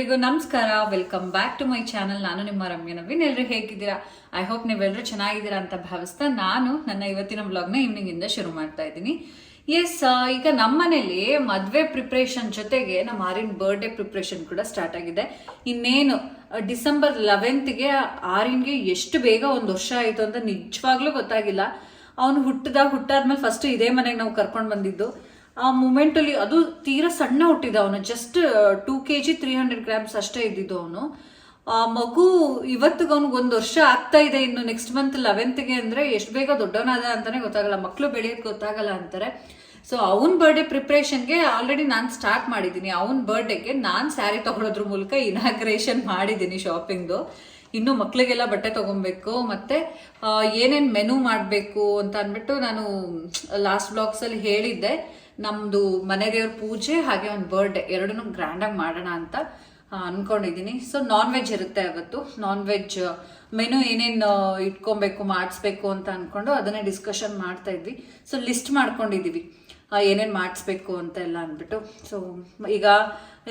ಎಲ್ರಿಗೂ ನಮಸ್ಕಾರ. Welcome back to my channel ನಾನು ನಿಮ್ಮ ರಮ್ಯ ನವೀನ್. ಎಲ್ರು ಹೇಗಿದ್ದೀರಾ? ಐ ಹೋಪ್ ನೀವೆಲ್ಲರೂ ಚೆನ್ನಾಗಿದ್ದೀರಾ ಅಂತ ಭಾವಿಸ್ತಾ ನಾನು ನನ್ನ ಇವತ್ತಿನ ಬ್ಲಾಗ್ನ ಇವ್ನಿಂಗ್ ಇಂದ ಶುರು ಮಾಡ್ತಾ ಇದ್ದೀನಿ. ಎಸ್ ಈಗ ನಮ್ಮನೇಲಿ ಮದ್ವೆ ಪ್ರಿಪ್ರೇಷನ್ ಜೊತೆಗೆ ನಮ್ಮ ಆರಿನ್ ಬರ್ಡೇ ಪ್ರಿಪ್ರೇಷನ್ ಕೂಡ ಸ್ಟಾರ್ಟ್ ಆಗಿದೆ. ಇನ್ನೇನು, ಡಿಸೆಂಬರ್ ಲೆವೆಂತ್ಗೆ ಆರಿನ್ಗೆ ಎಷ್ಟು ಬೇಗ ಒಂದು ವರ್ಷ ಆಯಿತು ಅಂತ ನಿಜವಾಗ್ಲೂ ಗೊತ್ತಾಗಿಲ್ಲ. ಅವನು ಹುಟ್ಟಿದ, ಹುಟ್ಟಾದ್ಮೇಲೆ ಫಸ್ಟ್ ಇದೇ ಮನೆಗೆ ನಾವು ಕರ್ಕೊಂಡು ಬಂದಿದ್ದು. ಆ ಮೂಮೆಂಟಲ್ಲಿ ಅದು ತೀರಾ ಸಣ್ಣ ಹುಟ್ಟಿದ ಅವನು. Just two K G three hundred grams ಅಷ್ಟೇ ಇದ್ದಿದ್ದು ಅವನು. ಆ ಮಗು ಇವತ್ತಿಗೆ ಅವ್ನಿಗೆ ಒಂದು ವರ್ಷ ಆಗ್ತಾ ಇದೆ. ಇನ್ನು ನೆಕ್ಸ್ಟ್ ಮಂತ್ ಲೆವೆಂತ್ಗೆ ಅಂದರೆ ಎಷ್ಟು ಬೇಗ ದೊಡ್ಡವನಾದ ಅಂತಾನೆ ಗೊತ್ತಾಗಲ್ಲ. ಮಕ್ಕಳು ಬೆಳೆಯೋದು ಗೊತ್ತಾಗಲ್ಲ ಅಂತಾರೆ. ಸೊ ಅವನ ಬರ್ಡೇ ಪ್ರಿಪ್ರೇಷನ್ಗೆ ಆಲ್ರೆಡಿ ನಾನು ಸ್ಟಾರ್ಟ್ ಮಾಡಿದ್ದೀನಿ. ಅವನ ಬರ್ಡೇಗೆ ನಾನು ಸ್ಯಾರಿ ತಗೊಳೋದ್ರ ಮೂಲಕ ಇನಾಗ್ರೇಷನ್ ಮಾಡಿದ್ದೀನಿ ಶಾಪಿಂಗ್ದು ಇನ್ನು ಮಕ್ಕಳಿಗೆಲ್ಲ ಬಟ್ಟೆ ತಗೊಬೇಕು. ಮತ್ತೆ ಏನೇನು ಮೆನು ಮಾಡಬೇಕು ಅಂತ ಅಂದ್ಬಿಟ್ಟು ನಾನು ಲಾಸ್ಟ್ ಬ್ಲಾಗ್ಸಲ್ಲಿ ಹೇಳಿದ್ದೆ. ನಮ್ಮದು ಮನೆ ದೇವ್ರ ಪೂಜೆ ಹಾಗೆ ಒಂದು ಬರ್ಡೇ ಎರಡನ್ನೂ ಗ್ರ್ಯಾಂಡಾಗಿ ಮಾಡೋಣ ಅಂತ ಅಂದ್ಕೊಂಡಿದ್ದೀನಿ ಸೊ ನಾನ್ ವೆಜ್ ಇರುತ್ತೆ ಅವತ್ತು. ನಾನ್ ವೆಜ್ ಮೆನು ಏನೇನು ಇಟ್ಕೊಬೇಕು, ಮಾಡಿಸ್ಬೇಕು ಅಂತ ಅಂದ್ಕೊಂಡು ಅದನ್ನೇ ಡಿಸ್ಕಷನ್ ಮಾಡ್ತಾ ಇದ್ವಿ. ಸೊ ಲಿಸ್ಟ್ ಮಾಡ್ಕೊಂಡಿದ್ದೀವಿ ಏನೇನು ಮಾಡಿಸ್ಬೇಕು ಅಂತ ಎಲ್ಲ ಅಂದ್ಬಿಟ್ಟು. ಸೊ ಈಗ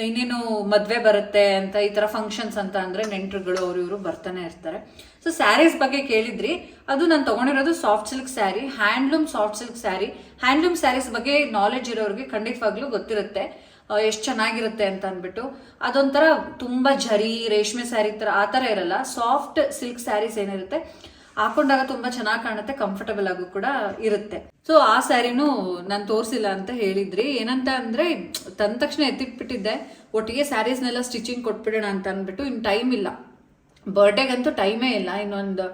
ಇನ್ನೇನು ಮದುವೆ ಬರುತ್ತೆ ಅಂತ ಈ ಥರ ಫಂಕ್ಷನ್ಸ್ ಅಂತ ಅಂದರೆ ನೆಂಟರುಗಳು, ಅವರು ಇವರು ಬರ್ತಾನೆ ಇರ್ತಾರೆ. ಸೊ ಸ್ಯಾರೀಸ್ ಬಗ್ಗೆ ಕೇಳಿದ್ರಿ. ಅದು ನಾನು ತೊಗೊಂಡಿರೋದು soft silk sari handloom soft silk sari handloom saris ಬಗ್ಗೆ ನಾಲೆಜ್ ಇರೋರಿಗೆ ಖಂಡಿತವಾಗ್ಲೂ ಗೊತ್ತಿರುತ್ತೆ. ಎಷ್ಟು ಚೆನ್ನಾಗಿರುತ್ತೆ ಅಂತ ಅಂದ್ಬಿಟ್ಟು. ಅದೊಂಥರ ತುಂಬ ಜರಿ, ರೇಷ್ಮೆ ಸ್ಯಾರಿ ಥರ ಆ ಥರ ಇರಲ್ಲ. ಸಾಫ್ಟ್ ಸಿಲ್ಕ್ ಸ್ಯಾರೀಸ್ ಏನಿರುತ್ತೆ? ಹಾಕೊಂಡಾಗ ತುಂಬಾ ಚೆನ್ನಾಗಿ ಕಾಣುತ್ತೆ ಕಂಫರ್ಟಬಲ್ ಆಗು ಕೂಡ ಇರುತ್ತೆ. ಸೊ ಆ ಸ್ಯಾರಿನೂ ನಾನು ತೋರಿಸಿಲ್ಲ ಅಂತ ಹೇಳಿದ್ರಿ. ಏನಂತ ಅಂದ್ರೆ, ತಂದ ತಕ್ಷಣ ಎತ್ತಿಟ್ಬಿಟ್ಟಿದ್ದೆ. ಒಟ್ಟಿಗೆ ಸ್ಯಾರೀಸ್ನೆಲ್ಲ ಸ್ಟಿಚಿಂಗ್ ಕೊಟ್ಬಿಡೋಣ ಅಂತ ಅಂದ್ಬಿಟ್ಟು ಇನ್ನು ಟೈಮ್ ಇಲ್ಲ. ಬರ್ಡೇಗಂತೂ ಟೈಮೇ ಇಲ್ಲ. ಇನ್ನೊಂದು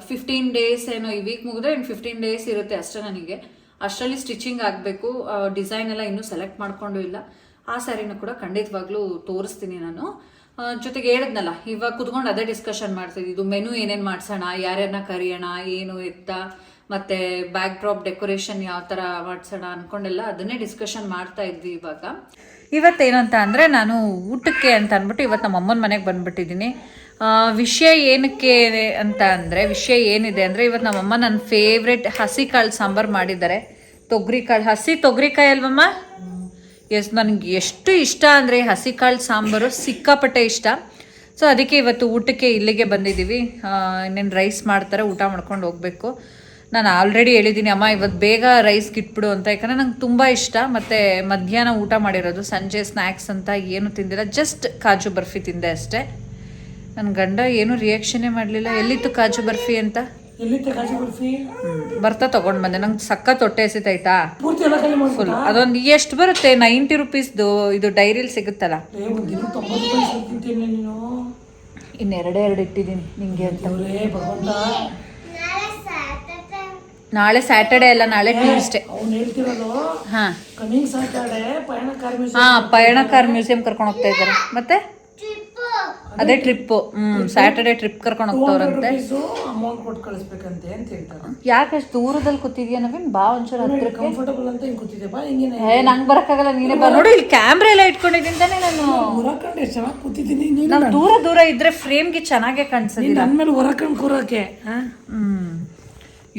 ಫಿಫ್ಟೀನ್ ಡೇಸ್ ಏನೋ ಈ ವೀಕ್ ಮುಗಿದ್ರೆ ಇನ್ನು ಫಿಫ್ಟೀನ್ ಡೇಸ್ ಇರುತ್ತೆ ಅಷ್ಟೇ ನನಗೆ. ಅಷ್ಟರಲ್ಲಿ ಸ್ಟಿಚಿಂಗ್ ಆಗಬೇಕು. ಡಿಸೈನ್ ಎಲ್ಲ ಇನ್ನೂ ಸೆಲೆಕ್ಟ್ ಮಾಡಿಕೊಂಡು ಇಲ್ಲ. ಆ ಸ್ಯಾರಿನೂ ಕೂಡ ಖಂಡಿತವಾಗ್ಲೂ ತೋರಿಸ್ತೀನಿ ನಾನು. ಜೊತೆಗೆ ಹೇಳಿದ್ನಲ್ಲ, ಇವಾಗ ಕುತ್ಕೊಂಡು ಅದೇ ಡಿಸ್ಕಷನ್ ಮಾಡ್ತಿದ್ವಿ ಇದು ಮೆನು ಏನೇನು ಮಾಡ್ಸೋಣ ಯಾರ್ಯಾರನ್ನ ಕರಿಯೋಣ, ಏನು ಎತ್ತ, ಮತ್ತೆ ಬ್ಯಾಕ್ ಡ್ರಾಪ್ ಡೆಕೋರೇಷನ್ ಯಾವ ಥರ ಮಾಡ್ಸೋಣ ಅನ್ಕೊಂಡೆಲ್ಲ ಅದನ್ನೇ ಡಿಸ್ಕಷನ್ ಮಾಡ್ತಾ ಇದ್ವಿ ಇವಾಗ. ಇವತ್ತೇನಂತ ಅಂದರೆ ನಾನು ಊಟಕ್ಕೆ ಅಂತ ಅಂದ್ಬಿಟ್ಟು ಇವತ್ತು ನಮ್ಮ ಅಮ್ಮನ ಮನೆಗೆ ಬಂದ್ಬಿಟ್ಟಿದ್ದೀನಿ. ವಿಷಯ ಏನಕ್ಕೆ ಅಂತ ಅಂದರೆ, ವಿಷಯ ಏನಿದೆ ಅಂದರೆ, ಇವತ್ತು ನಮ್ಮಮ್ಮ ನನ್ನ ಫೇವ್ರೆಟ್ ಹಸಿ ಕಾಳು ಸಾಂಬಾರು ಮಾಡಿದ್ದಾರೆ. ತೊಗರಿ ಕಾಳು, ಹಸಿ ತೊಗರಿಕಾಯಿ ಅಲ್ವಮ್ಮ? ಎಸ್ ನನಗೆ ಎಷ್ಟು ಇಷ್ಟ ಅಂದರೆ ಹಸಿ ಕಾಳು ಸಾಂಬಾರು ಸಿಕ್ಕಾಪಟ್ಟೆ ಇಷ್ಟ. ಸೊ ಅದಕ್ಕೆ ಇವತ್ತು ಊಟಕ್ಕೆ ಇಲ್ಲಿಗೆ ಬಂದಿದ್ದೀವಿ. ಇನ್ನೇನು ರೈಸ್ ಮಾಡ್ತಾರೆ, ಊಟ ಮಾಡ್ಕೊಂಡು ಹೋಗಬೇಕು. ನಾನು ಆಲ್ರೆಡಿ ಹೇಳಿದ್ದೀನಿ, ಅಮ್ಮ ಇವತ್ತು ಬೇಗ ರೈಸ್ ಇಟ್ಬಿಡು ಅಂತ. ಯಾಕಂದರೆ ನಂಗೆ ತುಂಬ ಇಷ್ಟ. ಮತ್ತು ಮಧ್ಯಾಹ್ನ ಊಟ ಮಾಡಿರೋದು, ಸಂಜೆ ಸ್ನ್ಯಾಕ್ಸ್ ಅಂತ ಏನು ತಿಂದಿಲ್ಲ. ಜಸ್ಟ್ ಕಾಜು ಬರ್ಫಿ ತಿಂದೆ ಅಷ್ಟೇ. ನನ್ನ ಗಂಡ ಏನು ರಿಯಾಕ್ಷನ್ನೇ ಮಾಡಲಿಲ್ಲ. ಎಲ್ಲಿತ್ತು ಕಾಜು ಬರ್ಫಿ ಅಂತ? ಬರ್ತಾ ತಗೊಂಡ್ ಬಂದೆ. ನಂಗೆ ಸಖತ್ ಹೊಟ್ಟೆ ಮಾಡ್ಬಿಟ್ಟ? ಫುಲ್ ಅದೊಂದು ಎಷ್ಟು ಬರುತ್ತೆ? ನೈಂಟಿ ರುಪೀಸ್ದು ಇದು ಡೈರಿಲಿ ಸಿಗುತ್ತಲ್ಲ? ಇನ್ನೆರಡೇ ಎರಡು ಇಟ್ಟಿದ್ದೀನಿ ನಿಂಗೆ ಅಂತ. ನಾಳೆ ಸ್ಯಾಟರ್ಡೆ ಅಲ್ಲ ನಾಳೆ ಟ್ಯೂಸ್ಡೇ. ಹಾ. ಹಾಂ ಪಯಣಕಾರ್ ಮ್ಯೂಸಿಯಂ ಕರ್ಕೊಂಡು ಹೋಗ್ತಾ ಇದ್ದಾರೆ. ಮತ್ತೆ? ಅದೇ ಟ್ರಿಪ್ಪು ಹ್ಞೂ ಸ್ಯಾಟರ್ಡೆ ಟ್ರಿಪ್ ಕರ್ಕೊಂಡು ಹೋಗ್ತವ್ರಂತೆ. ಅಮೌಂಟ್ ಕೊಟ್ಟು ಕಳಿಸ್ಬೇಕಂತೆ ಅಂತ ಹೇಳ್ತಾರೆ. ಯಾಕೆ ಅಷ್ಟು ದೂರದಲ್ಲಿ ಕೂತಿದ್ಯಾ ನವೀನ್? ಬಾ ಒಂಚೂರು ಹತ್ರಕ್ಕೆ. ಕಂಫರ್ಟಬಲ್ ಅಂತ ಹಿಂಗೆ ಕೂತಿದ್ದೆ. ಬಾ ಹಿಂಗೇನೆ ಏ ನಂಗೆ ಬರೋಕ್ಕಾಗಲ್ಲ ನೀನೇ ಬಾ. ನೋಡಿ ಇಲ್ಲಿ ಕ್ಯಾಮ್ರಾ ಎಲ್ಲ ಇಟ್ಕೊಂಡಿದ್ದೀನಿ ತಾನೇ ನಾನು. ಹೊರಕಂಡು ಎಷ್ಟು ಚೆನ್ನಾಗಿ ಕೂತಿದ್ದೀನಿ ನೀನು ನಾವು ದೂರ ದೂರ ಇದ್ರೆ ಫ್ರೇಮ್ಗೆ ಚೆನ್ನಾಗೇ ಕಾಣಿಸೋದಿಲ್ಲ ನನ್ನ ಮೇಲೆ ಹೊರಕಂಡು ಕೂರಕ್ಕೆ ಹ್ಮ್.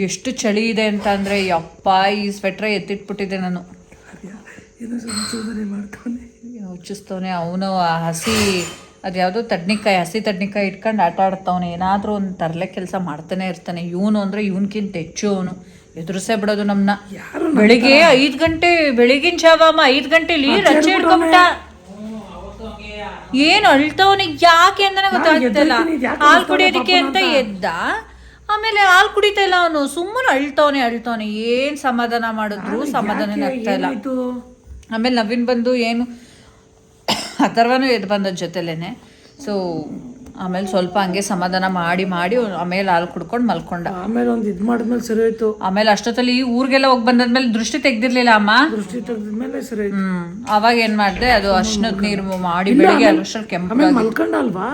ಎಷ್ಟು ಚಳಿ ಇದೆ ಅಂತ ಅಂದರೆ ಯಪ್ಪ ಈ ಸ್ವೆಟ್ರ ಎತ್ತಿಟ್ಬಿಟ್ಟಿದ್ದೆ ನಾನು. ಮಾಡ್ತಾನೆ ಹುಚ್ಚಿಸ್ತವನೆ ಅವನು ಆ ಅದ್ಯಾವುದೋ ತಡ್ನಿಕಾಯಿ ಹಸಿ ತಡ್ನಿಕಾಯಿ ಇಟ್ಕೊಂಡು ಆಟ ಆಡ್ತಾವನೆ. ಏನಾದರೂ ಒಂದು ತರಲೆ ಕೆಲಸ ಮಾಡ್ತಾನೆ ಇರ್ತಾನೆ. ಇವನು ಅಂದರೆ ಇವನ್ಕಿಂತ ಹೆಚ್ಚು ಅವನು. ಎದುರಿಸೇ ಬಿಡೋದು ನಮ್ಮನ್ನ ಬೆಳಿಗ್ಗೆ ಐದು ಗಂಟೆ ಬೆಳಿಗಿನ ಜಾವ ಅಮ್ಮ ಐದು ಗಂಟೆಲಿ ರಜೆ ಹಿಡ್ಕೊಂಬಿಟ್ಟ ಏನು ಅಳ್ತವನು? ಯಾಕೆ ಅಂತಾನೆ ಗೊತ್ತಾಗ್ತಿಲ್ಲ. ಹಾಲು ಕುಡಿಯೋದಕ್ಕೆ ಅಂತ ಎದ್ದ. ಆಮೇಲೆ ಹಾಲು ಕುಡಿತಾ ಇಲ್ಲ ಅವನು. ಸುಮ್ಮನೆ ಅಳ್ತವನೆ ಅಳ್ತವನೆ. ಏನ್ ಸಮಾಧಾನ ಮಾಡಿದ್ರು ಸಮಾಧಾನ ಆಗ್ತಾ ಇಲ್ಲ. ಆಮೇಲೆ ನವೀನ್ ಬಂದು ಏನು ಅಥರ್ವನೂ ಎದ್ದು ಬಂದ ಜೊತೆಲೇ ಸೊ ಆಮೇಲೆ ಸ್ವಲ್ಪ ಹಂಗೆ ಸಮಾಧಾನ ಮಾಡಿ ಮಾಡಿ ಆಮೇಲೆ ಹಾಲು ಕುಡ್ಕೊಂಡು ಮಲ್ಕೊಂಡ. ಆಮೇಲೆ ಒಂದು ಇದು ಮಾಡಿದ್ಮೇಲೆ ಸರಿ ಹೋಯ್ತು. ಆಮೇಲೆ ಅಷ್ಟೊತ್ತಲ್ಲಿ ಈ ಊರಿಗೆಲ್ಲ ಹೋಗಿ ಬಂದಾದ್ಮೇಲೆ ದೃಷ್ಟಿ ತೆಗ್ದಿರ್ಲಿಲ್ಲ ಅಮ್ಮ? ದೃಷ್ಟಿ ತೆಗ್ದಿದ್ಮೇಲೆ ಸರಿ ಹ್ಮ್. ಅವಾಗ ಏನ್ ಮಾಡಿದೆ ಅದು ಅರ್ಶನದ ನೀರು ಮಾಡಿ ಬೆಳಿಗ್ಗೆ ಅಷ್ಟರಲ್ಲಿ ಕೆಂಪು ಆಮೇಲೆ ಮಲ್ಕೊಂಡಲ್ವಾ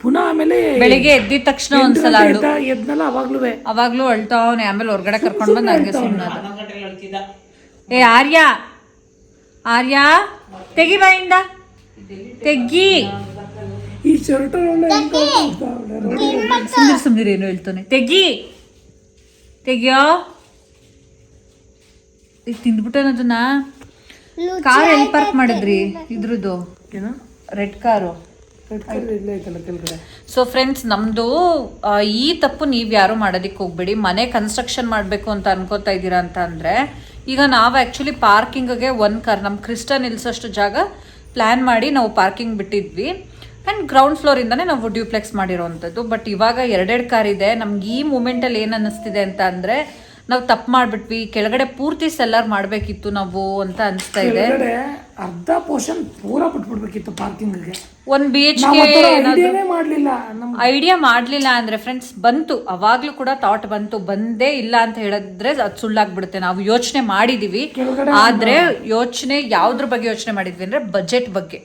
ಪುನಃ ಆಮೇಲೆ ಬೆಳಿಗ್ಗೆ ಎದ್ದಿದ ತಕ್ಷಣ ಒಂದ್ಸಲ ಅಳು. ಎದ್ನಲ್ಲ ಅವಾಗ್ಲೂ ಅವಾಗ್ಲೂ ಅಳ್ತಾವನೆ ಆಮೇಲೆ ಹೊರ್ಗಡೆ ಕರ್ಕೊಂಡು ಬಂದು ಹಂಗೆ ಸುಮ್ಮನೆ ಏ ಆರ್ಯ! ಆರ್ಯ! ತೆಗಿ ಬಾಯಿಂದ. ತೆಗ್ಗಿ. ಈ ಶರ್ಟ್ ಸುಂದರ ಸುಂದರ ಏನು ಹೇಳ್ತಾನೆ. ತೆಗ್ಗಿ. ತೆಗಿಯೋ. ಈಗ ತಿಂದ್ಬಿಟ್ಟನ ಅದನ್ನ ಕಾರ್ ಎಲ್ಲಿ ಪಾರ್ಕ್ ಮಾಡಿದ್ರಿ ಇದ್ರದ್ದು? ಏನೋ? Red car. ರೆಡ್ ಕಲರ್ ಇಲ್ಲೇ ಐತಲ್ಲ ಕೆಳಗಡೆ? ಸೊ ಫ್ರೆಂಡ್ಸ್ ನಮ್ಮದು ಈ ತಪ್ಪು ನೀವು ಯಾರು ಮಾಡೋದಕ್ಕೆ ಹೋಗ್ಬೇಡಿ. ಮನೆ ಕನ್ಸ್ಟ್ರಕ್ಷನ್ ಮಾಡಬೇಕು ಅಂತ ಅನ್ಕೋತಾ ಇದ್ದೀರಾ ಅಂತ ಅಂದರೆ ಈಗ ನಾವು ಆ್ಯಕ್ಚುಲಿ ಪಾರ್ಕಿಂಗ್ಗೆ ಒಂದು ಕಾರ್ ನಮ್ಮ ಕ್ರಿಸ್ಟ ನಿಲ್ಸೋಷ್ಟು ಜಾಗ ಪ್ಲ್ಯಾನ್ ಮಾಡಿ ನಾವು ಪಾರ್ಕಿಂಗ್ ಬಿಟ್ಟಿದ್ವಿ. ಆ್ಯಂಡ್ ಗ್ರೌಂಡ್ ಫ್ಲೋರಿಂದನೇ ನಾವು ಡ್ಯೂಪ್ಲೆಕ್ಸ್ ಮಾಡಿರೋವಂಥದ್ದು ಬಟ್ ಇವಾಗ ಎರಡೆರಡು ಕಾರ್ ಇದೆ. ನಮ್ಗೆ ಈ ಮೂಮೆಂಟಲ್ಲಿ ಏನು ಅನ್ನಿಸ್ತಿದೆ ಅಂತ ಅಂದರೆ ನಾವು ತಪ್ಪು ಮಾಡಿಬಿಟ್ವಿ ಕೆಳಗಡೆ ಪೂರ್ತಿ ಸೆಲ್ಲರ್ ಮಾಡಬೇಕಿತ್ತು ನಾವು ಅಂತ ಅನಿಸ್ತಾ ಇದೆ. ಕೆಳಗಡೆ ಅರ್ಧ ಪೋರ್ಷನ್ ಪೂರಾ ಬಿಟ್ಬಿಡ್ಬೇಕಿತ್ತು ಪಾರ್ಕಿಂಗ್ಗೆ ಒಂದು ಬಿ ಎಚ್ ಕೆ ಮಾಡಲಿಲ್ಲ. ಐಡಿಯಾ ಮಾಡಲಿಲ್ಲ ಅಂದರೆ ಫ್ರೆಂಡ್ಸ್ ಬಂತು ಅವಾಗಲೂ ಕೂಡ ಥಾಟ್ ಬಂತು ಬಂದೇ ಇಲ್ಲ ಅಂತ ಹೇಳಿದ್ರೆ ಅದು ಸುಳ್ಳಾಗ್ಬಿಡುತ್ತೆ. ನಾವು ಯೋಚನೆ ಮಾಡಿದ್ದೀವಿ ಆದರೆ ಯೋಚನೆ ಯಾವುದ್ರ ಬಗ್ಗೆ ಯೋಚನೆ ಮಾಡಿದ್ವಿ ಅಂದರೆ ಬಜೆಟ್ ಬಗ್ಗೆ.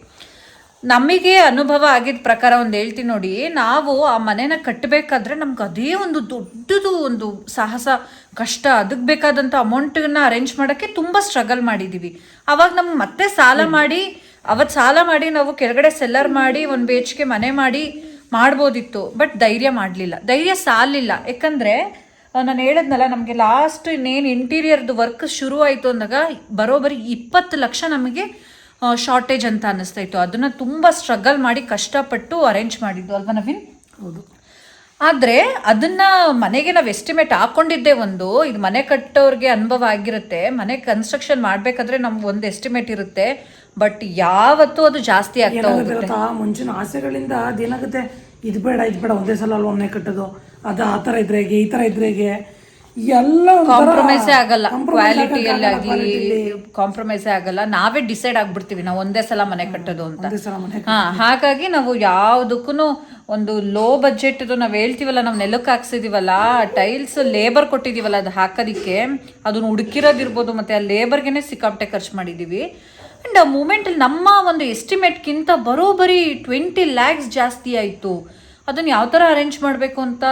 ನಮಗೆ ಅನುಭವ ಆಗಿದ್ದ ಪ್ರಕಾರ ಒಂದು ಹೇಳ್ತೀನಿ ನೋಡಿ ನಾವು ಆ ಮನೆನ ಕಟ್ಟಬೇಕಾದ್ರೆ ನಮ್ಗೆ ಅದೇ ಒಂದು ದೊಡ್ಡದು ಒಂದು ಸಾಹಸ ಕಷ್ಟ ಅದಕ್ಕೆ ಬೇಕಾದಂಥ ಅಮೌಂಟನ್ನ ಅರೇಂಜ್ ಮಾಡೋಕ್ಕೆ ತುಂಬ ಸ್ಟ್ರಗಲ್ ಮಾಡಿದ್ದೀವಿ ಅವಾಗ ನಮ್ಗೆ ಮತ್ತೆ ಸಾಲ ಮಾಡಿ ಅವತ್ತು ಸಾಲ ಮಾಡಿ ನಾವು ಕೆಳಗಡೆ ಸೆಲ್ಲರ್ ಮಾಡಿ ಒಂದು ಬಿ ಮನೆ ಮಾಡಿ ಮಾಡ್ಬೋದಿತ್ತು ಬಟ್ ಧೈರ್ಯ ಮಾಡಲಿಲ್ಲ. ಧೈರ್ಯ ಸಾಲಿಲ್ಲ. ಯಾಕಂದರೆ ನಾನು ಹೇಳಿದ್ನಲ್ಲ ನಮಗೆ ಲಾಸ್ಟ್ ಇನ್ನೇನು ಇಂಟೀರಿಯರ್ದು ವರ್ಕ್ ಶುರು ಆಯಿತು ಅಂದಾಗ ಬರೋಬ್ಬರಿ ಇಪ್ಪತ್ತು ಲಕ್ಷ ನಮಗೆ ಶಾರ್ಟೇಜ್ ಅಂತ ಅನ್ನಿಸ್ತಾ ಇತ್ತು. ಅದನ್ನು ತುಂಬ ಸ್ಟ್ರಗಲ್ ಮಾಡಿ ಕಷ್ಟಪಟ್ಟು ಅರೇಂಜ್ ಮಾಡಿದ್ದು ಅಲ್ವಾ ನವೀನ್? ಹೌದು. ಆದರೆ ಅದನ್ನ ಮನೆಗೆ ನಾವು ಎಸ್ಟಿಮೇಟ್ ಹಾಕೊಂಡಿದ್ದೆ ಒಂದು ಇದು ಮನೆ ಕಟ್ಟೋರಿಗೆ ಅನುಭವ ಆಗಿರುತ್ತೆ. ಮನೆ ಕನ್ಸ್ಟ್ರಕ್ಷನ್ ಮಾಡಬೇಕಾದ್ರೆ ನಮ್ಗೆ ಒಂದು ಎಸ್ಟಿಮೇಟ್ ಇರುತ್ತೆ. ಬಟ್ ಯಾವತ್ತೂ ಅದು ಜಾಸ್ತಿ ಆಗ್ತಾ ಹೋಗುತ್ತೆ. ಗೊತ್ತಾ? ಮುಂಚಿನ ಆಸೆಗಳಿಂದ ಅದೇನಾಗುತ್ತೆ? ಇದು ಬೇಡ ಇದು ಬೇಡ ಒಂದೇ ಸಲ ಅಲ್ವಾ ಮನೆ ಕಟ್ಟೋದು? ಅದು ಆ ಥರ ಇದ್ರೆ ಹೇಗೆ ಈ ಥರ ಇದ್ರೆ ಹೇಗೆ? ಎಲ್ಲ ಕಾಂಪ್ರಮೈಸೇ ಆಗಲ್ಲ. ಕ್ವಾಲಿಟಿಯಲ್ಲಿ ಆಗಲಿ ಕಾಂಪ್ರಮೈಸೇ ಆಗಲ್ಲ. ನಾವೇ ಡಿಸೈಡ್ ಆಗ್ಬಿಡ್ತೀವಿ. ನಾವು ಒಂದೇ ಸಲ ಮನೆ ಕಟ್ಟೋದು ಅಂತ. ಹಾ ಹಾಗಾಗಿ ನಾವು ಯಾವುದಕ್ಕೂ ಒಂದು ಲೋ ಬಜೆಟ್ ನಾವು ಹೇಳ್ತೀವಲ್ಲ ನಾವು ನೆಲಕ್ಕೆ ಹಾಕ್ಸಿದೀವಲ್ಲ ಟೈಲ್ಸ್ ಲೇಬರ್ ಕೊಟ್ಟಿದೀವಲ್ಲ ಅದು ಹಾಕೋದಿಕ್ಕೆ ಅದನ್ನ ಹುಡುಕಿರೋದಿರ್ಬೋದು ಮತ್ತೆ ಆ ಲೇಬರ್ಗೆನೆ ಸಿಕ್ಕಾಪಟ್ಟೆ ಖರ್ಚು ಮಾಡಿದೀವಿ. ಅಂಡ್ ಆ ಮೂಮೆಂಟಲ್ಲಿ ನಮ್ಮ ಒಂದು ಎಸ್ಟಿಮೇಟ್ಗಿಂತ ಬರೋಬರಿ ಟ್ವೆಂಟಿ ಲ್ಯಾಕ್ಸ್ ಜಾಸ್ತಿ ಆಯಿತು. ಅದನ್ನು ಯಾವ ಥರ ಅರೇಂಜ್ ಮಾಡಬೇಕು ಅಂತ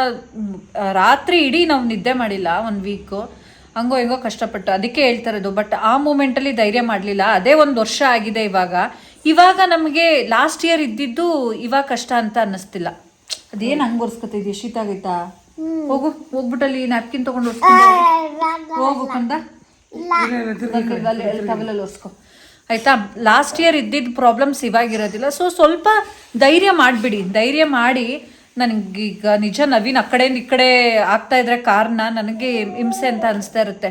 ರಾತ್ರಿ ಇಡೀ ನಾವು ನಿದ್ದೆ ಮಾಡಿಲ್ಲ ಒಂದು ವೀಕು ಹಂಗೋ ಹೆಂಗೋ ಕಷ್ಟಪಟ್ಟು ಅದಕ್ಕೆ ಹೇಳ್ತಾ ಇರೋದು ಬಟ್ ಆ ಮೂಮೆಂಟಲ್ಲಿ ಧೈರ್ಯ ಮಾಡಲಿಲ್ಲ. ಅದೇ ಒಂದು ವರ್ಷ ಆಗಿದೆ ಇವಾಗ. ಇವಾಗ ನಮಗೆ ಲಾಸ್ಟ್ ಇಯರ್ ಇದ್ದಿದ್ದು ಇವಾಗ ಕಷ್ಟ ಅಂತ ಅನ್ನಿಸ್ತಿಲ್ಲ. ಅದೇನು ಹಂಗೆ ಒರ್ಸ್ಕೊತಿದ್ಯಾ ಶೀತ ಆಗೈತಾ? ಹೋಗು ಹೋಗ್ಬಿಟ್ಟಲ್ಲಿ ನ್ಯಾಪ್ಕಿನ್ ತಗೊಂಡು ಒರ್ಸ್ಕೊಂಡು ಹೋಗು. ಕಂದ. ಒರ್ಸ್ಕೊ. ಆಯ್ತಾ? ಲಾಸ್ಟ್ ಇಯರ್ ಇದ್ದಿದ್ದ ಪ್ರಾಬ್ಲಮ್ಸ್ ಇವಾಗಿರೋದಿಲ್ಲ. ಸೊ ಸ್ವಲ್ಪ ಧೈರ್ಯ ಮಾಡಿಬಿಡಿ. ಧೈರ್ಯ ಮಾಡಿ ನನಗೀಗ ನಿಜ ನವೀನ್ ಆ ಕಡೆಯಿಂದ ಈ ಕಡೆ ಆಗ್ತಾ ಇದ್ರೆ ಕಾರ್ನ ನನಗೆ ಹಿಂಸೆ ಅಂತ ಅನಿಸ್ತಾ ಇರುತ್ತೆ.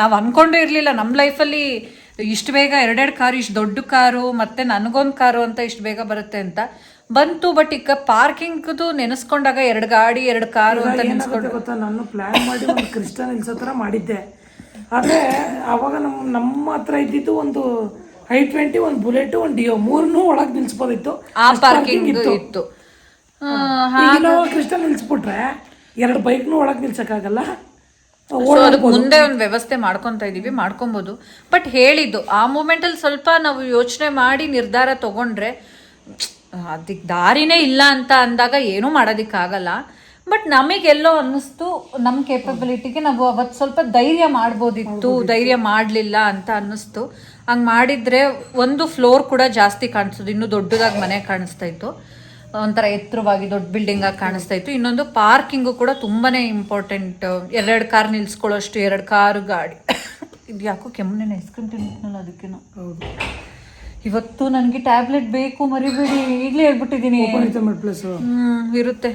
ನಾವು ಅಂದ್ಕೊಂಡು ಇರಲಿಲ್ಲ. ನಮ್ಮ ಲೈಫಲ್ಲಿ ಇಷ್ಟು ಬೇಗ ಎರಡೆರಡು ಕಾರು ಇಷ್ಟು ದೊಡ್ಡ ಕಾರು ಮತ್ತು ನನಗೊಂದು ಕಾರು ಅಂತ ಇಷ್ಟು ಬೇಗ ಬರುತ್ತೆ ಅಂತ ಬಂತು. ಬಟ್ ಈಗ ಪಾರ್ಕಿಂಗ್ದು ನೆನೆಸ್ಕೊಂಡಾಗ ಎರಡು ಗಾಡಿ ಎರಡು ಕಾರು ಅಂತ ನೆನೆಸ್ಕೊಂಡು ಗೊತ್ತಾ? ನಾನು ಪ್ಲ್ಯಾನ್ ಮಾಡಿ ಒಂದು ಕ್ರಿಸ್ಟನ್ ನಿಲ್ಸೋ ಥರ ಮಾಡಿದ್ದೆ. ಆದರೆ ಆವಾಗ ನಮ್ಮ ನಮ್ಮ ಹತ್ರ ಇದ್ದಿದ್ದು ಒಂದು ಐ ಟ್ವೆಂಟಿ ಒಂದು ಬುಲೆಟ್ ಒಂದು ಡಿಯೋ ಮೂರನ್ನೂ ಒಳಗೆ ನಿಲ್ಸ್ಬೋದಿತ್ತು. ಆ ಪಾರ್ಕಿಂಗ್ ಇತ್ತು. ನಾವು ಕ್ರಿಸ್ಟಲ್ ನಿಲ್ಸ್ಬಿಟ್ರೆ ಎರಡು ಬೈಕ್ನು ಒಳಗೆ ನಿಲ್ಸೋಕ್ಕಾಗಲ್ಲ. ಮುಂದೆ ಒಂದು ವ್ಯವಸ್ಥೆ ಮಾಡ್ಕೊತಾ ಇದೀವಿ ಮಾಡ್ಕೊಬೋದು. ಬಟ್ ಹೇಳಿದ್ದು ಆ ಮೂಮೆಂಟಲ್ಲಿ ಸ್ವಲ್ಪ ನಾವು ಯೋಚನೆ ಮಾಡಿ ನಿರ್ಧಾರ ತಗೊಂಡ್ರೆ ಅದಕ್ಕೆ ದಾರಿನೇ ಇಲ್ಲ ಅಂತ ಅಂದಾಗ ಏನೂ ಮಾಡೋದಕ್ಕಾಗಲ್ಲ. ಬಟ್ ನಮಗೆಲ್ಲೋ ಅನ್ನಿಸ್ತು ನಮ್ಮ ಕೇಪಬಿಲಿಟಿಗೆ ನಾವು ಅವತ್ತು ಸ್ವಲ್ಪ ಧೈರ್ಯ ಮಾಡ್ಬೋದಿತ್ತು ಧೈರ್ಯ ಮಾಡಲಿಲ್ಲ ಅಂತ ಅನ್ನಿಸ್ತು. ಹಂಗೆ ಮಾಡಿದರೆ ಒಂದು ಫ್ಲೋರ್ ಕೂಡ ಜಾಸ್ತಿ ಕಾಣಿಸೋದು ಇನ್ನೂ ದೊಡ್ಡದಾಗಿ ಮನೆ ಕಾಣಿಸ್ತಾ ಇತ್ತು. ಒಂಥರ ಎತ್ತರವಾಗಿ ದೊಡ್ಡ ಬಿಲ್ಡಿಂಗ್ ಆಗಿ ಕಾಣಿಸ್ತಾ ಇತ್ತು. ಇನ್ನೊಂದು ಪಾರ್ಕಿಂಗು ಕೂಡ ತುಂಬಾ ಇಂಪಾರ್ಟೆಂಟ್ ಎರಡೆರಡು ಕಾರ್ ನಿಲ್ಸ್ಕೊಳ್ಳೋಷ್ಟು ಎರಡು ಕಾರು ಗಾಡಿ. ಇದು ಯಾಕೋ ಕೆಮ್ಮನೆ ಐಸ್ ಕ್ರೀಮ್ ತಿನ್ನಲ್ಲ ಅದಕ್ಕೇನೋ. ಇವತ್ತು ನನಗೆ ಟ್ಯಾಬ್ಲೆಟ್ ಬೇಕು ಮರಿಬೇಡಿ ಈಗಲೇ ಹೇಳ್ಬಿಟ್ಟಿದ್ದೀನಿ. ಹ್ಞೂ ಇರುತ್ತೆ.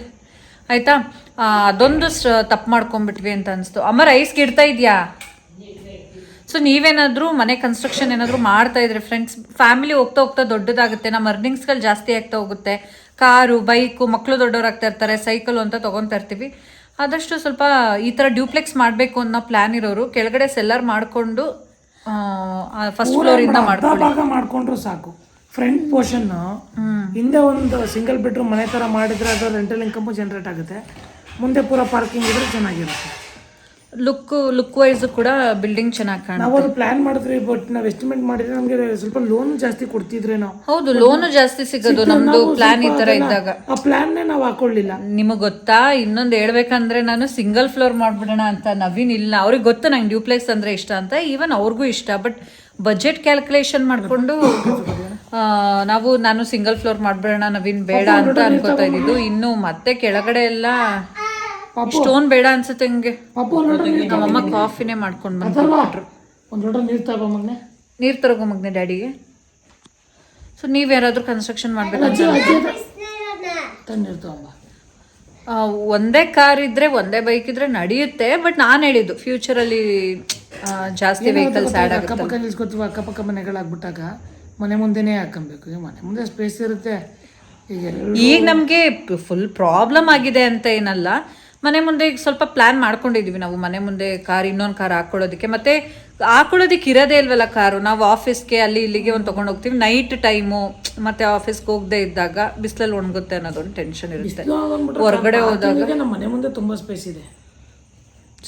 ಆಯ್ತಾ? ಅದೊಂದು ತಪ್ಪು ಮಾಡ್ಕೊಂಡ್ಬಿಟ್ವಿ ಅಂತ ಅನಿಸ್ತು. ಅಮ್ಮ ರೈಸ್ ಇಡ್ತಾ ಇದೆಯಾ? ಸೊ ನೀವೇನಾದರೂ ಮನೆ ಕನ್ಸ್ಟ್ರಕ್ಷನ್ ಏನಾದರೂ ಮಾಡ್ತಾ ಇದ್ರೆ ಫ್ರೆಂಡ್ಸ್ ಫ್ಯಾಮಿಲಿ ಹೋಗ್ತಾ ಹೋಗ್ತಾ ದೊಡ್ಡದಾಗುತ್ತೆ. ನಮ್ಮ ಅರ್ನಿಂಗ್ಸ್ಗಳು ಜಾಸ್ತಿ ಆಗ್ತಾ ಹೋಗುತ್ತೆ. ಕಾರು ಬೈಕು ಮಕ್ಕಳು ದೊಡ್ಡವರಾಗ್ತಾ ಇರ್ತಾರೆ ಸೈಕಲ್ ಅಂತ ತೊಗೊತಾ ಇರ್ತೀವಿ. ಆದಷ್ಟು ಸ್ವಲ್ಪ ಈ ಥರ ಡ್ಯೂಪ್ಲೆಕ್ಸ್ ಮಾಡಬೇಕು ಅನ್ನೋ ಪ್ಲ್ಯಾನ್ ಇರೋರು ಕೆಳಗಡೆ ಸೆಲ್ಲರ್ ಮಾಡಿಕೊಂಡು ಫಸ್ಟ್ ಫ್ಲೋರಿಂದ ಭಾಗ ಮಾಡ್ಕೊಂಡ್ರು ಸಾಕು. ಫ್ರಂಟ್ ಪೋರ್ಷನ್ ಹಿಂದೆ ಒಂದು ಸಿಂಗಲ್ ಬೆಡ್ರೂಮ್ ಮನೆ ತರ ಮಾಡಿದ್ರೆ ಅದು ರೆಂಟಲ್ ಇನ್ಕಮ್ ಜನರೇಟ್ ಆಗುತ್ತೆ. ಮುಂದೆ ಪೂರ ಪಾರ್ಕಿಂಗ್ ಇದ್ರೆ ಚೆನ್ನಾಗಿರುತ್ತೆ. ಲುಕ್ ಲುಕ್ ವೈಸ್ ಕೂಡ ಬಿಲ್ಡಿಂಗ್ ಚೆನ್ನಾಗಿ ಕಾಣುತ್ತೆ. ನಾವು ಪ್ಲಾನ್ ಮಾಡಿದ್ರಿ ಬಟ್ ನಾವು ಎಸ್ಟಿಮೇಟ್ ಮಾಡಿದ್ರೆ ನಮಗೆ ಸ್ವಲ್ಪ ಲೋನ್ ಜಾಸ್ತಿ ಕೊಡ್ತಿದ್ರೆ ನಾವು ಹೌದು ಲೋನು ಜಾಸ್ತಿ ಸಿಗೋದು ನಮ್ದು ಪ್ಲಾನ್ ಈ ತರ ಇದ್ದಾಗ. ಆ ಪ್ಲಾನ್ನೇ ನಾವು ಹಾಕೊಳ್ಳಿಲ್ಲ. ನಿಮಗೆ ಗೊತ್ತಾ? ಇನ್ನೊಂದು ಹೇಳ್ಬೇಕಂದ್ರೆ ನಾನು ಸಿಂಗಲ್ ಫ್ಲೋರ್ ಮಾಡ್ಬಿಡೋಣ ಅಂತ ನವೀನ್ ಇಲ್ಲ. ಅವ್ರಿಗೆ ಗೊತ್ತು ನಂಗೆ ಡ್ಯೂಪ್ಲೆಕ್ಸ್ ಅಂದ್ರೆ ಇಷ್ಟ ಅಂತ. ಈವನ್ ಅವ್ರಿಗೂ ಇಷ್ಟ. ಬಟ್ ಬಜೆಟ್ ಕ್ಯಾಲ್ಕುಲೇಷನ್ ಮಾಡಿಕೊಂಡು ನಾವು ನಾನು ಸಿಂಗಲ್ ಫ್ಲೋರ್ ಮಾಡ್ಬಿಡೋಣ ನವೀನ್ ಬೇಡ ಅಂತ ಅನ್ಕೋತಾ ಇದ್ದಿದ್ದು. ಇನ್ನು ಮತ್ತೆ ಕೆಳಗಡೆ ಎಲ್ಲ ಸ್ಟೋನ್ ಬೇಡ ಅನ್ಸುತ್ತೆ ಹಂಗೆ. ನಮ್ಮಮ್ಮ ಕಾಫಿನೇ ಮಾಡ್ಕೊಂಡು ಬಂದ್ರು ನೀರ್ ಒಂದು ಲೋಟ ನೀರು ಮಗನೆ. ನೀರು ತರಗೋ ಮಗ್ನೆ ಡ್ಯಾಡಿಗೆ. ಸೊ ನೀವ್ ಯಾರಾದ್ರೂ ಕನ್ಸ್ಟ್ರಕ್ಷನ್ ಮಾಡ್ಬೇಕು? ಅಜ್ಜಿ ಅಜ್ಜಿ ತಣ್ಣೀರು ತಗೊಂಬ. ಆ, ಒಂದೇ ಕಾರ್ ಇದ್ರೆ ಒಂದೇ ಬೈಕ್ ಇದ್ರೆ ನಡೆಯುತ್ತೆ ಬಟ್ ನಾನು ಹೇಳಿದ್ದು ಫ್ಯೂಚರಲ್ಲಿ ಜಾಸ್ತಿ ವೆಹಿಕಲ್ಸ್ ಆ್ಯಡ್ ಆಗುತ್ತೆ ಅಕ್ಕಪಕ್ಕ ನಿಲ್ಸ್ಕೊತೀವಿ ಅಕ್ಕಪಕ್ಕ ಮನೆಗಳಾಗ್ಬಿಟ್ಟಾಗ? ಮನೆ ಮುಂದೆನೇ ಹಾಕೊಬೇಕು. ಈಗ ಮನೆ ಮುಂದೆ ಸ್ಪೇಸ್ ಇರುತ್ತೆ. ಈಗ ಈಗ ನಮಗೆ ಫುಲ್ ಪ್ರಾಬ್ಲಮ್ ಆಗಿದೆ ಅಂತ ಏನಲ್ಲ. ಮನೆ ಮುಂದೆ ಈಗ ಸ್ವಲ್ಪ ಪ್ಲಾನ್ ಮಾಡ್ಕೊಂಡಿದೀವಿ ನಾವು. ಮನೆ ಮುಂದೆ ಕಾರ್ ಇನ್ನೊಂದು ಕಾರ್ ಹಾಕೊಳ್ಳೋದಕ್ಕೆ. ಮತ್ತೆ ಹಾಕೊಳ್ಳೋದಕ್ಕೆ ಇರೋದೇ ಇಲ್ವಲ್ಲ ಕಾರು. ನಾವು ಆಫೀಸ್ಗೆ ಅಲ್ಲಿ ಇಲ್ಲಿಗೆ ಒಂದು ತೊಗೊಂಡು ಹೋಗ್ತೀವಿ. ನೈಟ್ ಟೈಮು ಮತ್ತೆ ಆಫೀಸ್ಗೆ ಹೋಗದೆ ಇದ್ದಾಗ ಬಿಸಿಲಲ್ಲಿ ಒಣಗುತ್ತೆ ಅನ್ನೋದೊಂದು ಟೆನ್ಷನ್ ಇರುತ್ತೆ. ಹೊರಗಡೆ ಹೋದಾಗ ನಮ್ಮ ಮನೆ ಮುಂದೆ ತುಂಬಾ ಸ್ಪೇಸ್ ಇದೆ.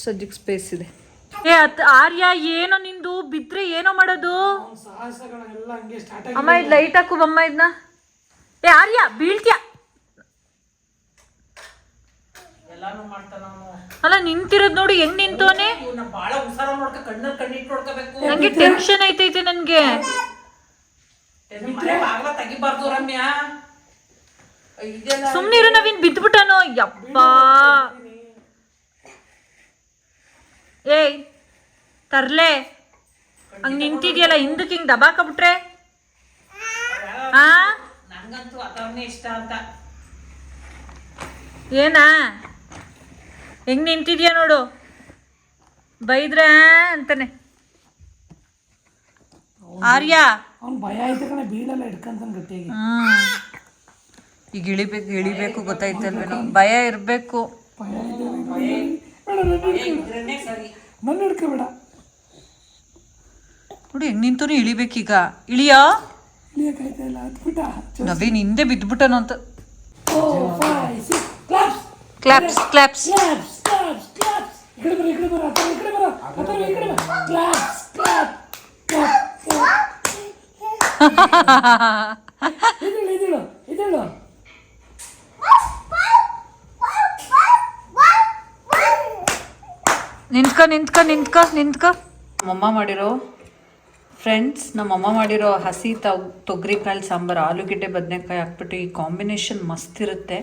ಸದ್ಯಕ್ಕೆ ಸ್ಪೇಸ್ ಇದೆ. ಏ ಅತ್ ಆರ್ಯ ಏನೋ ನಿಂದು? ಬಿದ್ರೆ ಏನೋ ಮಾಡೋದು? ಸಾಹಸಗಳೆಲ್ಲ ಹಂಗೆ ಸ್ಟಾರ್ಟ್ ಅಮ್ಮ ಇದು ಲೈಟ್ ಹಾಕು ಬಮ್ಮ ಇದನ್ನ ಏ ಆರ್ಯ ಬೀಳ್ತ್ಯಾ? ಎಲ್ಲಾನು ಮಾಡ್ತಾನ ಅಲ್ಲ ನಿಂತಿರೋದ್ ನೋಡಿ ಹೆಂಗ್ ನಿಂತೋನೆ ಇವ್ನ ಬಾಳ ಹುಷಾರ ನೋಡ್ಕ ಕಣ್ಣಲ್ಲಿ ಕಣ್ಣಿಟ್ಟು ನೋಡ್ಕೋಬೇಕು. ನಂಗೆ ಟೆನ್ಷನ್ ಐತೈತೆ ನನ್ಗೆ. ಬಾಗ್ಲ ತೆಗಿಬಾರ್ದು ರಮ್ಯಾ. ಇದೆಲ್ಲ ಸುಮ್ನಿರು ನವೀನ್ ಬಿದ್ಬಿಟ್ಟನು? ಯಪ್ಪ. ಏಯ್ ತರ್ಲೆ. ಹಂಗ್ ನಿಂತಿದ್ಯಲ್ಲ ಹಿಂದಕ್ಕೆ ಹಿಂಗ್ ದಬಾಕಬಿಟ್ರೆ ಹಾ ನಂಗಂತೂ ವಾತಾವರಣ ಇಷ್ಟ ಅಂತ. ಏನಾ? ಹೆಂಗ್ ನಿಂತಿದ್ಯಾ ನೋಡು. ಬೈದ್ರೆ ಅಂತಾನೆ. ಆರ್ಯ. ಅವ್ನು ಭಯ ಆಯ್ತು ಕಣ ಬೀಳಲ್ಲ ಹಿಡ್ಕಂತಾನೆ ಗಟ್ಟಿಯಾಗಿ. ಈಗ ಇಳಿಬೇಕು ಇಳಿಬೇಕು ಗೊತ್ತಾಯ್ತಲ್ವೇನೋ. ಭಯ ಇರಬೇಕು. ಭಯ ನನ್ನ ಹಿಡ್ಕೋಬೇಡ ನೋಡಿ ಹೆಂಗ್ ನಿಂತು ಇಳಿಬೇಕೀಗ. ಇಳಿಯಾ? ಇಳಿಯಕ್ಕಾಯ್ತಾಯಿಲ್ಲ ಹತ್ಬಿಟ್ಟ ನವೀನ್ ಹಿಂದೆ ಬಿದ್ದುಬಿಟ್ಟನು ಅಂತ. ಓ five six claps claps claps claps claps claps ಈ ಕಡೆ ಬರ ಈ ಕಡೆ ಬರ ಆ ಕಡೆ ಈ ಕಡೆ ಬರ ಆ ಕಡೆ ಈ ಕಡೆ ಬರ ಕ್ಲಾಪ್ಸ್ ಕ್ಲಾಪ್ ಇದೇಳು ಇದೇಳು ಇದೇಳು ನಿಂತ್ಕ ನಿಂತ್ಕ ನಿಂತ್ಕ ನಿಂತ್ಕ. ನಮ್ಮಮ್ಮ ಮಾಡಿರೋ ಫ್ರೆಂಡ್ಸ್ ನಮ್ಮಮ್ಮ ಮಾಡಿರೋ ಹಸಿ ತವ್ ತೊಗರಿಕಾಳು ಸಾಂಬಾರು ಆಲೂಗೆಡ್ಡೆ ಬದನೆಕಾಯಿ ಹಾಕ್ಬಿಟ್ಟು ಈ ಕಾಂಬಿನೇಷನ್ ಮಸ್ತ್ ಇರುತ್ತೆ.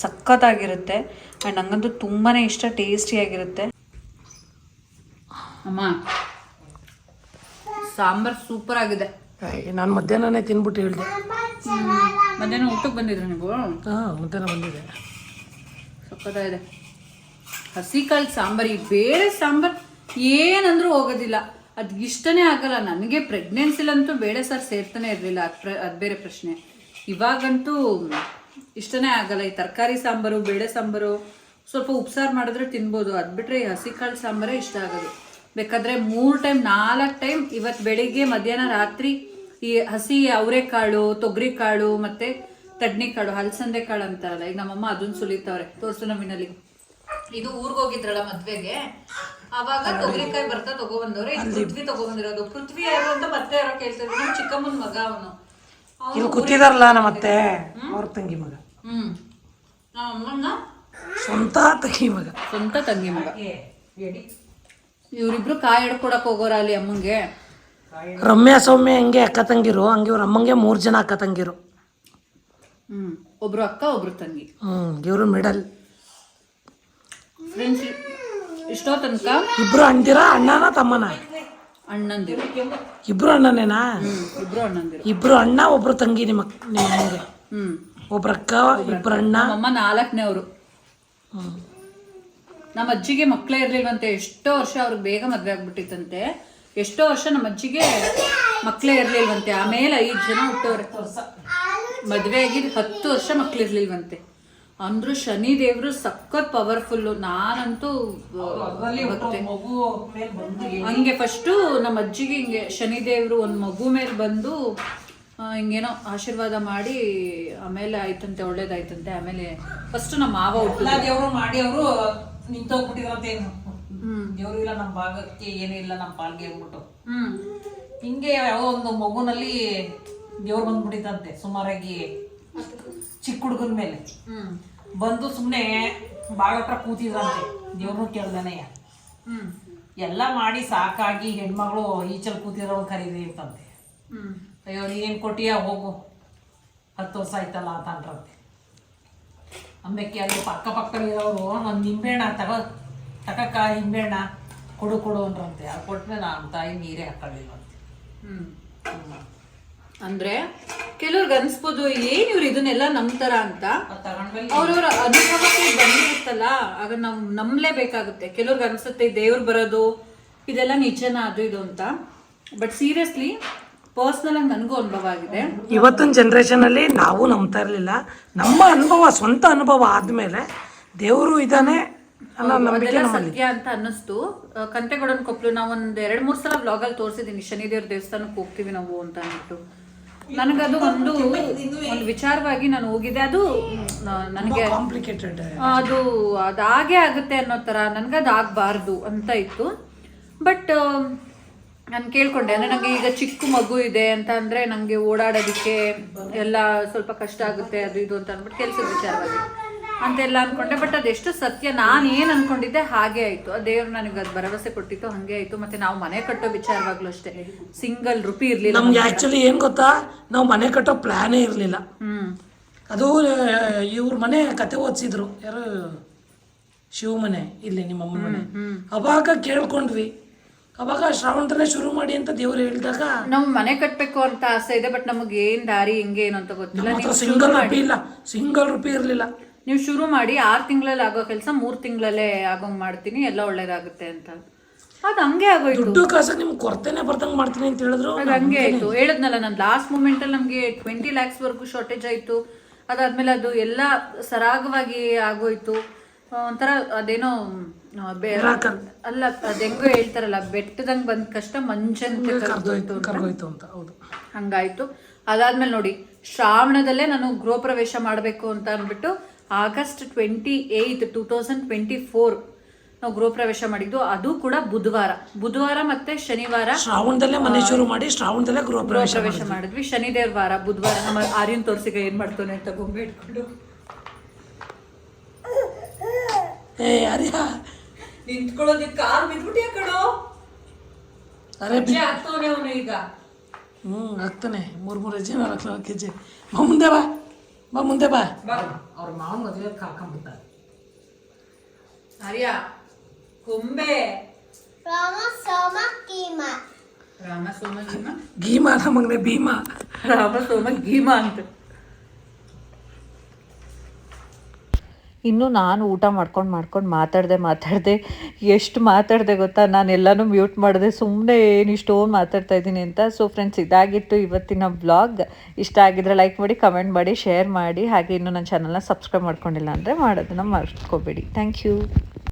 ಸಖತ್ತಾಗಿರುತ್ತೆ. ಆ್ಯಂಡ್ ನಂಗಂತೂ ತುಂಬಾ ಇಷ್ಟ ಟೇಸ್ಟಿಯಾಗಿರುತ್ತೆ ಅಮ್ಮ ಸಾಂಬಾರು ಸೂಪರ್ ಆಗಿದೆ. ನಾನು ಮಧ್ಯಾಹ್ನನೇ ತಿನ್ಬಿಟ್ಟು ಹೇಳಿದೆ. ಮಧ್ಯಾಹ್ನ ಊಟಕ್ಕೆ ಬಂದಿದ್ರು ನೀವು? ಹಾಂ ಮಧ್ಯಾಹ್ನ ಬಂದಿದೆ. ಸಕ್ಕತ್ತಾಗಿದೆ ಹಸಿಕಾಳು ಸಾಂಬಾರು, ಈ ಬೇರೆ ಸಾಂಬಾರು ಏನಂದ್ರೂ ಹೋಗೋದಿಲ್ಲ. ಅದು ಇಷ್ಟನೇ ಆಗಲ್ಲ. ನನಗೆ ಪ್ರೆಗ್ನೆನ್ಸಿಲಂತೂ ಬೇಳೆ ಸಾರು ಸೇರ್ತಾನೆ ಇರಲಿಲ್ಲ. ಅದು ಅದು ಬೇರೆ ಪ್ರಶ್ನೆ. ಇವಾಗಂತೂ ಇಷ್ಟನೇ ಆಗಲ್ಲ. ಈ ತರಕಾರಿ ಸಾಂಬಾರು, ಬೇಳೆ ಸಾಂಬಾರು ಸ್ವಲ್ಪ ಉಪ್ಸಾರು ಮಾಡಿದ್ರೆ ತಿನ್ಬೋದು. ಅದು ಬಿಟ್ಟರೆ ಈ ಹಸಿಕಾಳು ಸಾಂಬಾರೇ ಇಷ್ಟ ಆಗೋದು. ಬೇಕಾದರೆ ಮೂರು ಟೈಮ್, ನಾಲ್ಕು ಟೈಮ್ ಇವತ್ತು ಬೆಳಿಗ್ಗೆ, ಮಧ್ಯಾಹ್ನ, ರಾತ್ರಿ ಈ ಹಸಿ ಅವರೆಕಾಳು ತೊಗರಿ ಕಾಳು ಮತ್ತು ತಡ್ನಿ ಕಾಳು ಹಲಸಂದೆ ಕಾಳು ಅಂತಾರಲ್ಲ, ಈಗ ನಮ್ಮಮ್ಮ ಅದನ್ನು ಸುಲಿತಾವ್ರೆ. ತೋರಿಸು ನಮ್ಮಿನಲ್ಲಿ ಇದು ಊರ್ಗೋಗಿದ್ರಲ್ಲ ಮದ್ವೆಗೆ? ಅವಾಗ ತೊಗರಿಕಾಯಿ ಬರ್ತಾ ತಗೊಬಂದವ್ರೆ ಇದು ಪೃಥ್ವಿ ತಗೊಬಂದಿರೋದು. ಪೃಥ್ವಿ ಯಾರು ಅಂತ ಮತ್ತೆ ಯಾರೋ ಕೇಳ್ತಾರೆ. ನಮ್ಮ ಚಿಕ್ಕಮ್ಮನ ಮಗ ಅವನು. ಇವ್ರು ಕೂತಿದಾರಲ್ಲ ನಮ್ಮ ಅತ್ತೆ ಅವ್ರ ತಂಗಿ ಮಗ. ಹ್ಮ್. ನಮ್ಮ ಅಮ್ಮನ ಸ್ವಂತ ತಂಗಿ ಮಗ. ಸ್ವಂತ ತಂಗಿ ಮಗ. ಇವರಿಬ್ರು ಕಾಯಿ ಹಿಡ್ಕೊಡಕ್ ಹೋಗೋರ ಅಲ್ಲಿ ಅಮ್ಮಂಗೆ? ರಮ್ಯಾ ಸೌಮ್ಯ ಹಂಗೆ ಅಕ್ಕ ತಂಗಿರು? ಹಂಗೆ ಇವ್ರ ಅಮ್ಮಂಗೆ ಮೂರು ಜನ ಅಕ್ಕ ತಂಗಿರು. ಹ್ಮ್. ಒಬ್ರು ಅಕ್ಕ ಒಬ್ರು ತಂಗಿ. ಹ್ಮ್ ಇವರು ಮಿಡಲ್ ಫ್ರೆಂಡ್ಸ್ ಇಷ್ಟೋ ತನಕ ಇಬ್ರು ಅಂದಿರಾ? ಅಣ್ಣನ ತಮ್ಮನ? ಅಣ್ಣಂದಿರು. ಇಬ್ರು ಅಣ್ಣನೇನಾ? ಇಬ್ರು ಅಣ್ಣಂದಿರು. ಇಬ್ರು ಅಣ್ಣ ಒಬ್ರು ತಂಗಿ ನಿಮ್ಮ ನಿಮ್ಮ ಅಮ್ಮಂಗೆ. ಹ್ಮ್. ಒಬ್ರ ಅಕ್ಕ ಇಬ್ರು ಅಣ್ಣ. ನಮ್ಮಮ್ಮ ನಾಲ್ಕನೇವ್ರು. ಹ್ಮ್. ನಮ್ಮ ಅಜ್ಜಿಗೆ ಮಕ್ಕಳೇ ಇರ್ಲಿಲ್ವಂತೆ ಎಷ್ಟೋ ವರ್ಷ ಅವ್ರಿಗೆ ಬೇಗ ಮದ್ವೆ ಆಗ್ಬಿಟ್ಟಿತ್ತಂತೆ. ಎಷ್ಟೋ ವರ್ಷ ನಮ್ಮ ಅಜ್ಜಿಗೆ ಮಕ್ಕಳೇ ಇರ್ಲಿಲ್ವಂತೆ. ಆಮೇಲೆ ಐದು ಜನ ಹುಟ್ಟೋರೆ. ಮದ್ವೆ ಆಗಿದ್ ಹತ್ತು ವರ್ಷ ಮಕ್ಳಿರ್ಲಿಲ್ವಂತೆ. ಅಂದ್ರು ಶನಿ ದೇವರು ಸಖತ್ ಪವರ್ಫುಲ್ಲು. ನಾನಂತೂ ಮಗು ಹಂಗೆ ಫಸ್ಟು ನಮ್ಮ ಅಜ್ಜಿಗೆ ಹಿಂಗೆ ಶನಿ ದೇವರು ಒಂದು ಮಗು ಮೇಲೆ ಬಂದು ಹಿಂಗೇನೋ ಆಶೀರ್ವಾದ ಮಾಡಿ ಆಮೇಲೆ ಆಯ್ತಂತೆ ಒಳ್ಳೇದಾಯ್ತಂತೆ ಆಮೇಲೆ ಫಸ್ಟ್ ನಮ್ಮ ಮಾವ ದೇವರು ಮಾಡಿ ಅವರು ನಿಂತೋಗ್ಬಿಟ್ಟಿದ್ರಂತೆ ದೇವ್ರು ಇಲ್ಲ ನಮ್ಮ ಭಾಗಕ್ಕೆ ಏನೂ ಇಲ್ಲ ನಮ್ಮ ಪಾಲ್ಗೆ ಅಂದ್ಬಿಟ್ಟು. ಹ್ಮ್. ಹಿಂಗೆ ಯಾವ ಒಂದು ಮಗುನಲ್ಲಿ ದೇವ್ರು ಬಂದ್ಬಿಟ್ಟಿತ್ತಂತೆ ಸುಮಾರಾಗಿ ಚಿಕ್ಕ ಹುಡುಗನ ಮೇಲೆ. ಬಂದು ಸುಮ್ಮನೆ ಬಾಳ ಹತ್ರ ಕೂತಿದ್ರಂತೆ. ದೇವ್ರನ್ನೂ ಕೇಳ್ದನೆಯ ಹ್ಮ್. ಎಲ್ಲ ಮಾಡಿ ಸಾಕಾಗಿ ಹೆಣ್ಮಗಳು ಈಚಲ್ ಕೂತಿರೋ ಕರೀರಿ ಅಂತಂತೆ ಹ್ಮ್. ಅಯ್ಯೋ ನೀನು ಕೊಟ್ಟಿಯ? ಹೋಗು. ಹತ್ತು ವರ್ಷ ಆಯ್ತಲ್ಲ ಅಂತ ಅಂದ್ರಂತೆ. ಅಂಬೇಕಿ ಅಲ್ಲಿ ಪಕ್ಕ ಪಕ್ಕ ಇರೋರು ಒಂದು ನಿಂಬೆಣ್ಣ ತಗೋ ತಕಕ್ಕ ನಿಂಬೆಣ್ಣ ಕೊಡು ಕೊಡು ಅಂದ್ರಂತೆ. ಅದು ಕೊಟ್ಮೇಲೆ ನಮ್ಮ ತಾಯಿ ನೀರೇ ಹಾಕೊಳ್ಳಿಲ್ವಂತೆ ಹ್ಮ್. ಅಂದ್ರೆ ಕೆಲವ್ರಿಗೆ ಅನ್ಸ್ಬೋದು ಏನ್ ಇವ್ರು ಇದನ್ನೆಲ್ಲ ನಂಬ್ತಾರ ಅಂತ? ಅವ್ರವ್ರ ಅನುಭವಕ್ಕೆ ಬಂದಿರುತ್ತಲ್ಲ ಆಗ ನಮ್ ನಂಬಲೇಬೇಕಾಗುತ್ತೆ. ಕೆಲವ್ರಿಗೆ ಅನ್ಸುತ್ತೆ ದೇವ್ರು ಬರೋದು ಇದೆಲ್ಲ ನಿಜನ ಅದು ಇದು ಅಂತ. ಬಟ್ ಸೀರಿಯಸ್ಲಿ ಪರ್ಸ್ನಲ್ ಆಗಿ ನನಗೂ ಅನುಭವ ಆಗಿದೆ. ಇವತ್ತಿನ ಜನ್ರೇಷನಲ್ಲಿ ನಾವು ನಂಬ್ತಾ ಇರಲಿಲ್ಲ. ನಮ್ಮ ಅನುಭವ ಸ್ವಂತ ಅನುಭವ ಆದ್ಮೇಲೆ ದೇವರು ಇದಾನೆ ಅನ್ನೋ ನಂಬಿಕೆ ಅದೆಲ್ಲ ಸತ್ಯ ಅಂತ ಅನ್ನಿಸ್ತು. ಕಂತೆಗೌಡನ ಕೊಪ್ಪಲು ನಾವು ಎರಡು ಎರಡ್ ಮೂರ್ ಸಲ ವ್ಲಾಗಲ್ಲಿ ತೋರಿಸಿದೀನಿ. ಶನಿದೇವ್ರ ದೇವಸ್ಥಾನಕ್ಕೆ ಹೋಗ್ತೀವಿ ನಾವು ಅಂತ ಅಂದ್ಬಿಟ್ಟು. ನನಗದು ಒಂದು ಒಂದು ವಿಚಾರವಾಗಿ ನಾನು ಹೋಗಿದ್ದೆ. ಅದು ನನಗೆ ಕಾಂಪ್ಲಿಕೇಟೆಡ್ ಅದು ಹಾಗೆ ಆಗುತ್ತೆ ಅನ್ನೋ ಥರ ನನಗದು ಆಗಬಾರ್ದು ಅಂತ ಇತ್ತು. ಬಟ್ ನಾನು ಕೇಳ್ಕೊಂಡೆ. ಅಂದರೆ ನನಗೆ ಈಗ ಚಿಕ್ಕ ಮಗು ಇದೆ ಅಂತ ಅಂದರೆ ನನಗೆ ಓಡಾಡೋದಕ್ಕೆ ಎಲ್ಲ ಸ್ವಲ್ಪ ಕಷ್ಟ ಆಗುತ್ತೆ ಅದು ಇದು ಅಂತ ಅಂದ್ಬಿಟ್ಟು ಕೆಲಸದ ವಿಚಾರವಾಗಿ. ಅಂತೆಲ್ಲ ಅನ್ಕೊಂಡೆ. ಬಟ್ ಅದೆಷ್ಟು ಸತ್ಯ? ನಾನು ಏನು ಅನ್ಕೊಂಡಿದ್ದೆ ಹಾಗೆ ಆಯ್ತು. ಆ ದೇವ್ರು ನನಗೆ ಅದು ಭರವಸೆ ಕೊಟ್ಟಿತ್ತು ಹಾಗೆ ಆಯ್ತು. ಮತ್ತೆ ನಾವು ಮನೆ ಕಟ್ಟೋ ವಿಚಾರವಾಗ್ಲೂ ಅಷ್ಟೇ. ಸಿಂಗಲ್ ರುಪಿ ಇರಲಿಲ್ಲ ನಮ್ಗೆ ಆ್ಯಕ್ಚುಲಿ ಏನು ಗೊತ್ತಾ? ನಾವು ಮನೆ ಕಟ್ಟೋ ಪ್ಲ್ಯಾನೇ ಇರಲಿಲ್ಲ. ಹ್ಮ್. ಅದು ಇವ್ರ ಮನೆ ಕತೆ ಓದಿಸಿದ್ರು. ಯಾರು? ಶಿವ ಮನೆ ಇಲ್ಲಿ ನಿಮ್ಮ ಅಮ್ಮನ ಮನೆ ಅವಾಗ ಕೇಳ್ಕೊಂಡ್ವಿ. ಅವಾಗ ಶ್ರಾವಣ ಶುರು ಮಾಡಿ ಅಂತ ದೇವ್ರು ಹೇಳಿದಾಗ ನಾವು ಮನೆ ಕಟ್ಟಬೇಕು ಅಂತ ಆಸೆ ಇದೆ ಬಟ್ ನಮಗೆ ಏನು ದಾರಿ ಹೆಂಗೆ ಏನು ಅಂತ ಗೊತ್ತಿಲ್ಲ. ಸಿಂಗಲ್ ರುಪಿ ಇಲ್ಲ. ಸಿಂಗಲ್ ರುಪಿ ಇರಲಿಲ್ಲ. ನೀವು ಶುರು ಮಾಡಿ ಆರು ತಿಂಗಳಲ್ಲಿ ಆಗೋ ಕೆಲಸ ಮೂರು ತಿಂಗಳಲ್ಲೇ ಆಗೋಂಗ್ ಮಾಡ್ತೀನಿ ಎಲ್ಲ ಒಳ್ಳೇದಾಗುತ್ತೆ ಅಂತ. ಅದು ಹಂಗೆ ಆಗೋಯ್ತು. ದುಡ್ಡು ನಿಮ್ಗೆ ಕೊರತೆನೆ ಬರ್ದಂಗೆ ಮಾಡ್ತೀನಿ ಅಂತ ಹೇಳಿದ್ರು? ಅದು ಹಂಗೆ ಆಯ್ತು. ಹೇಳದ್ನಲ್ಲ ನಾನು ಲಾಸ್ಟ್ ಮೂಮೆಂಟಲ್ಲಿ ನಮಗೆ ಟ್ವೆಂಟಿ ಲ್ಯಾಕ್ಸ್ ವರ್ಗು ಶಾರ್ಟೇಜ್ ಆಯ್ತು. ಅದಾದ್ಮೇಲೆ ಅದು ಎಲ್ಲ ಸರಾಗವಾಗಿ ಆಗೋಯ್ತು. ಆ, ಒಂಥರ ಅದೇನೋ ಆ, ಬೆ- ಅಲ್ಲ ಅದೆಂಗೋ ಹೆಂಗೋ ಹೇಳ್ತಾರಲ್ಲ ಬೆಟ್ಟದಂಗ್ ಬಂದ ಕಷ್ಟ ಮಂಚಂತೆ ಕರ್ದೋಯ್ತು ಅಂತ. ಕರ್ಗೋಯ್ತು ಅಂತ ಹೌದು. ಹಂಗಾಯ್ತು. ಅದಾದ್ಮೇಲೆ ನೋಡಿ ಶ್ರಾವಣದಲ್ಲೇ ನಾನು ಗೃಹ ಪ್ರವೇಶ ಮಾಡಬೇಕು ಅಂತ ಅಂದ್ಬಿಟ್ಟು August twenty eight two thousand twenty four ನಾವು ಗೃಹ ಪ್ರವೇಶ ಮಾಡಿದ್ದು ಅದು ಕೂಡ ಬುಧವಾರ. ಬುಧವಾರ ಮತ್ತೆ ಶನಿವಾರ ಶ್ರಾವಣದಲ್ಲೇ ಮನೆ ಶುರು ಮಾಡಿ ಶ್ರಾವಣದಲ್ಲೇ ಗೃಹ ಗೃಹ ಪ್ರವೇಶ ಮಾಡಿದ್ವಿ. ಶನಿದೇವ್ ವಾರ ಬುಧವಾರ ನಮ್ಮ ಆರ್ಯನ್ ತೋರ್ಸಿಗೆ ಏನ್ ಮಾಡ್ತಾನೆ ಅಂತ ಗೊಂಬೆ ಇಟ್ಕೊಂಡು. ಏ ಅರ್ಯ ನಿಂತ್ಕೊಳ್ಳೋದಕ್ಕೆ ಕಾರ್ ಬಿದ್ಬಿಟ್ಟಿ ಕಣೋ? ಅರೆ ಆಗ್ತವನೆ ಅವನು ಈಗ. ಹ್ಞೂ ಆಗ್ತಾನೆ. ಮೂರು ಮೂರು ಹೆಜ್ಜೆ ನಾಲ್ಕು ನಾಲ್ಕು ಹೆಜ್ಜೆ ಬಾ ಮುಂದೆ ಬಾ. ಬಾ ಮುಂದೆ ಬಾ ಅವ್ರ ಮಾವನ್ ಮದುವೆ ಕರ್ಕೊಂಡ್ಬಿಡ್ತಾರೆ ಆರ್ಯ ಗೊಂಬೆ Rama Soma Kima. ರಾಮ ಸೋಮ ಗೀಮ ಗೀಮಾ ನಮಗ್ನೆ ಭೀಮಾ ರಾಮ ಸೋಮ ಗೀಮ ಅಂತ ಇನ್ನು ನಾನು ಊಟ ಮಾಡ್ಕೊಂಡು ಮಾಡ್ಕೊಂಡು ಮಾತಾಡಿದೆ ಮಾತಾಡಿದೆ, ಎಷ್ಟು ಮಾತಾಡಿದೆ ಗೊತ್ತಾ? ನಾನು ಎಲ್ಲನೂ ಮ್ಯೂಟ್ ಮಾಡಿದೆ ಸುಮ್ಮನೆ ಏನು ಇಷ್ಟೊಂದು ಮಾತಾಡ್ತಾ ಇದ್ದೀನಿ ಅಂತ. ಸೊ ಫ್ರೆಂಡ್ಸ್ ಇದಾಗಿತ್ತು ಇವತ್ತಿನ ಬ್ಲಾಗ್ ಇಷ್ಟ ಆಗಿದ್ರೆ ಲೈಕ್ ಮಾಡಿ ಕಮೆಂಟ್ ಮಾಡಿ ಶೇರ್ ಮಾಡಿ. ಹಾಗೆ ಇನ್ನೂ ನನ್ನ ಚಾನಲ್ನ ಸಬ್ಸ್ಕ್ರೈಬ್ ಮಾಡ್ಕೊಂಡಿಲ್ಲ ಅಂದರೆ ಮಾಡೋದನ್ನ ಮರ್ತ್ಕೋಬೇಡಿ. Thank you